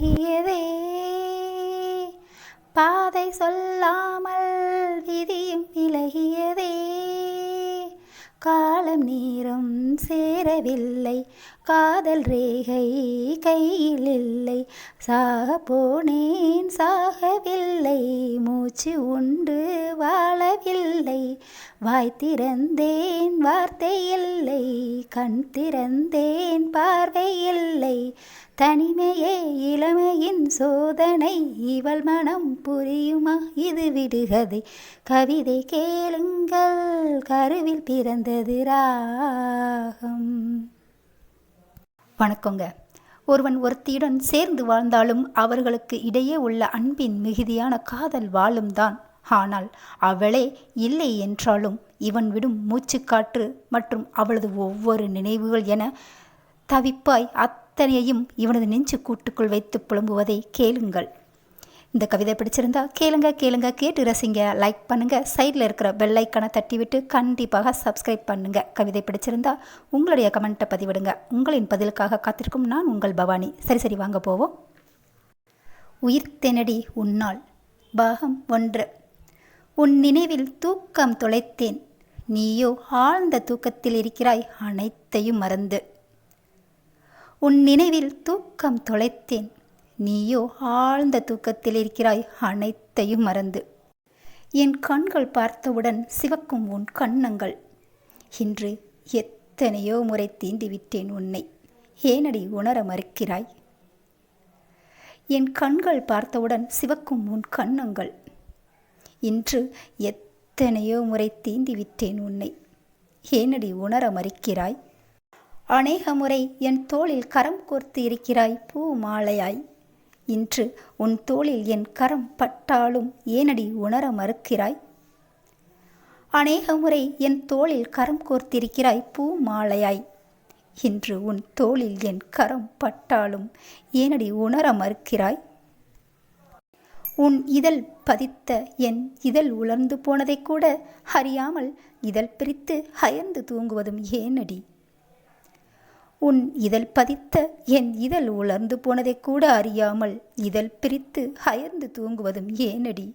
விலகியதே பாதை சொல்லாமல் விதியும் விலகியதே காலம் நேரம் சேரவில்லை. காதல் ரேகை கையில் இல்லை. சாக போனேன் சாகவில்லை. மூச்சு உண்டு வாழவில்லை. வாய் திறந்தேன் வார்த்தை இல்லை. கண் திறந்தேன் பார்வை இல்லை. தனிமையே இளமையின் சோதனை. இவள் மனம் புரியுமா? இது விடுகதை. கவிதை கேளுங்கள். கருவில் பிறந்தது ராகம். வணக்கங்க. ஒருவன் ஒருத்தியுடன் சேர்ந்து வாழ்ந்தாலும் அவர்களுக்கு இடையே உள்ள அன்பின் மிகுதியான காதல் வாழும் தான். ஆனால் அவளே இல்லை என்றாலும் இவன் விடும் மூச்சுக்காற்று மற்றும் அவளது ஒவ்வொரு நினைவுகள் என தவிப்பாய் அத் அத்தனையையும் இவனது நெஞ்சு கூட்டுக்குள் வைத்து புலம்புவதை கேளுங்கள். இந்த கவிதை பிடிச்சிருந்தா கேளுங்க கேளுங்க. கேட்டு ரசிங்க. லைக் பண்ணுங்க. சைடில் இருக்கிற பெல் ஐக்கனை தட்டி விட்டு கண்டிப்பாக சப்ஸ்கிரைப் பண்ணுங்க. கவிதை பிடிச்சிருந்தா உங்களுடைய கமெண்ட்டை பதிவிடுங்க. உங்களின் பதிலுக்காக காத்திருக்கும் நான் உங்கள் பவானி. சரி சரி வாங்க போவோம். உயிர் உயிர்த்தெனடி உன்னால். பாகம் ஒன்று. உன் நினைவில் தூக்கம் தொலைத்தேன். நீயோ ஆழ்ந்த தூக்கத்தில் இருக்கிறாய் அனைத்தையும் மறந்து. உன் நினைவில் தூக்கம் தொலைத்தேன். நீயோ ஆழ்ந்த தூக்கத்தில் இருக்கிறாய் அனைத்தையும் மறந்து. என் கண்கள் பார்த்தவுடன் சிவக்கும் உன் கண்ணங்கள் இன்று எத்தனையோ முறை தீண்டிவிட்டேன் உன்னை. ஏனடி உணர மறுக்கிறாய்? என் கண்கள் பார்த்தவுடன் சிவக்கும் உன் கண்ணங்கள் இன்று எத்தனையோ முறை தீண்டிவிட்டேன் உன்னை. ஏனடி உணர மறுக்கிறாய்? அநேக முறை என் தோளில் கரம் கோர்த்து இருக்கிறாய் பூ மாலையாய். இன்று உன் தோளில் என் கரம் பட்டாலும் ஏனடி உணர மறுக்கிறாய்? அநேக முறை என் தோளில் கரம் கோர்த்திருக்கிறாய் பூ மாலையாய். இன்று உன் தோளில் என் கரம் பட்டாலும் ஏனடி உணர மறுக்கிறாய்? உன் இதழ் பதித்த என் இதழ் உலர்ந்து போனதை கூட அறியாமல் இதழ் பிரித்து அயர்ந்து தூங்குவதும் ஏனடி? உன் இதழ் பதித்த என் இதழ் உலர்ந்து போனதை கூட அறியாமல் இதழ் பிரித்து அயர்ந்து தூங்குவதும் ஏனடி?